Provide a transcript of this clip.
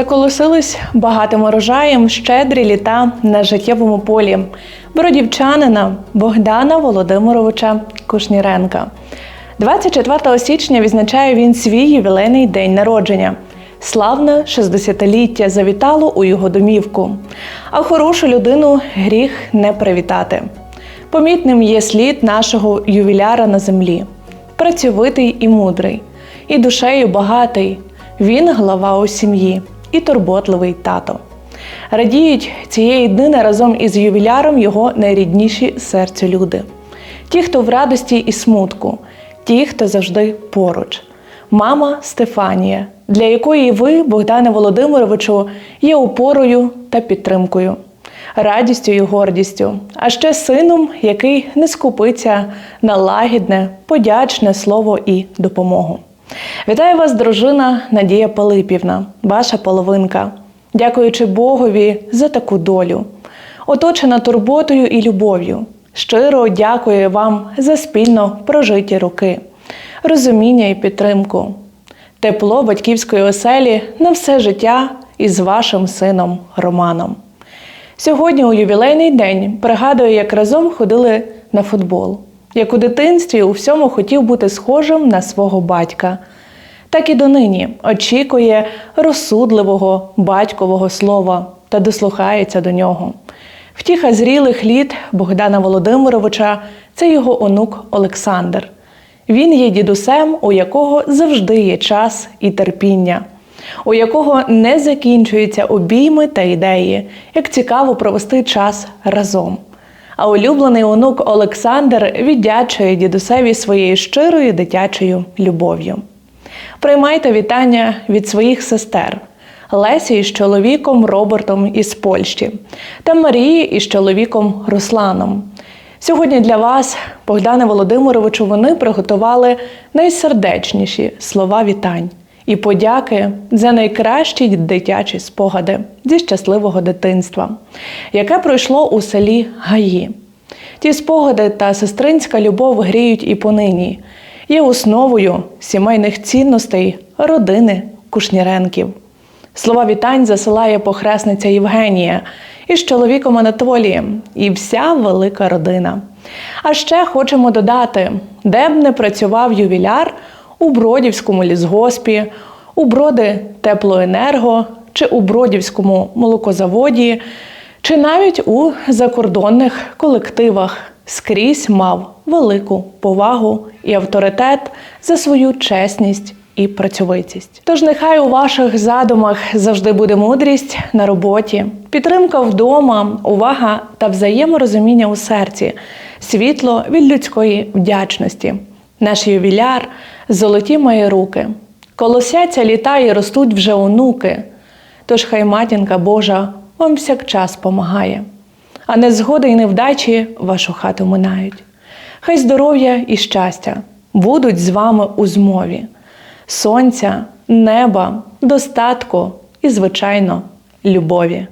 Заколосились багатим урожаєм щедрі літа на життєвому полі бродівчанина Богдана Володимировича Кушніренка. 24 січня відзначає він свій ювілейний день народження. Славне 60-ліття завітало у його домівку. А хорошу людину гріх не привітати. Помітним є слід нашого ювіляра на землі. Працьовитий і мудрий, і душею багатий. Він глава у сім'ї і турботливий тато. Радіють цієї днини разом із ювіляром його найрідніші серцю люди. Ті, хто в радості і смутку, ті, хто завжди поруч. Мама Стефанія, для якої ви, Богдане Володимировичу, є опорою та підтримкою, радістю і гордістю, а ще сином, який не скупиться на лагідне, подячне слово і допомогу. Вітаю вас, дружина Надія Пилипівна, ваша половинка. Дякуючи Богові за таку долю, оточена турботою і любов'ю. Щиро дякую вам за спільно прожиті роки, розуміння і підтримку, тепло батьківської оселі на все життя із вашим сином Романом. Сьогодні у ювілейний день пригадую, як разом ходили на футбол, як у дитинстві у всьому хотів бути схожим на свого батька. Так і донині очікує розсудливого батькового слова та дослухається до нього. Втіха зрілих літ Богдана Володимировича це його онук Олександр. Він є дідусем, у якого завжди є час і терпіння, у якого не закінчуються обійми та ідеї, як цікаво провести час разом. А улюблений онук Олександр віддячує дідусеві своєю щирою дитячою любов'ю. Приймайте вітання від своїх сестер Лесі із чоловіком Робертом із Польщі та Марії із чоловіком Русланом. Сьогодні для вас, Богдане Володимировичу, вони приготували найсердечніші слова вітань і подяки за найкращі дитячі спогади зі щасливого дитинства, яке пройшло у селі Гаї. Ті спогади та сестринська любов гріють і понині, є основою сімейних цінностей родини Кушніренків. Слова вітань засилає похресниця Євгенія із чоловіком Анатолієм і вся велика родина. А ще хочемо додати, де б не працював ювіляр у Бродівському лісгоспі, у Броди Теплоенерго чи у Бродівському молокозаводі, чи навіть у закордонних колективах скрізь мав велику повагу і авторитет за свою чесність і працьовитість. Тож нехай у ваших задумах завжди буде мудрість на роботі, підтримка вдома, увага та взаєморозуміння у серці, світло від людської вдячності. Наш ювіляр золоті мої руки, колосяться літа і ростуть вже онуки. Тож хай матінка Божа вам всякчас помагає, а незгоди й невдачі вашу хату минають. Хай здоров'я і щастя будуть з вами у змові, сонця, неба, достатку і, звичайно, любові.